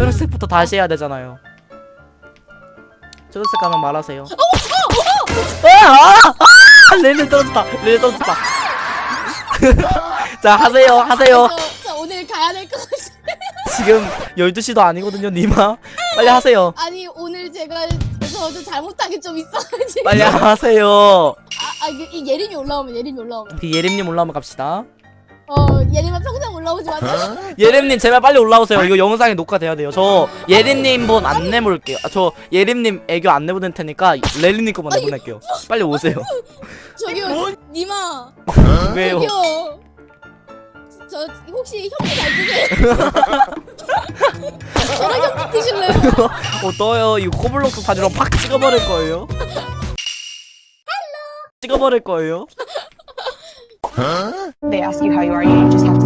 처음부터 다시 해야 되잖아요. 초록색 가면 말하세요. 아, 아, 아, 렐리 떨어졌다. 렐리 떨어졌다. 자 하세요 하세요. 저, 저 오늘 가야 될 것 같아요. 지금 12시도 아니거든요 니마. 빨리 하세요. 아니 오늘 제가 저도 잘못한 게 좀 있어가지고. 빨리 하세요. 아, 아 이, 이 예림이 올라오면 예림이 올라오면. 그 예림님 올라오면 갑시다. 어 평생 올라오지 마. 예림님 제발 빨리 올라오세요. 이거 영상이 녹화돼야 돼요. 저 예림님 분안 내볼게요. 아, 저 예림님 애교 안 내보낼 테니까 렐리님 거만 내보낼게요. 빨리 오세요. 저기요 니마. 왜요? 저기요. 저 혹시 형님 잘 드세요? 저랑 형님 드실래요? 어 떠요. 이거 코블록스 다지로 팍 찍어버릴 거예요. 찍어버릴 거예요. They ask you how you are, you just have to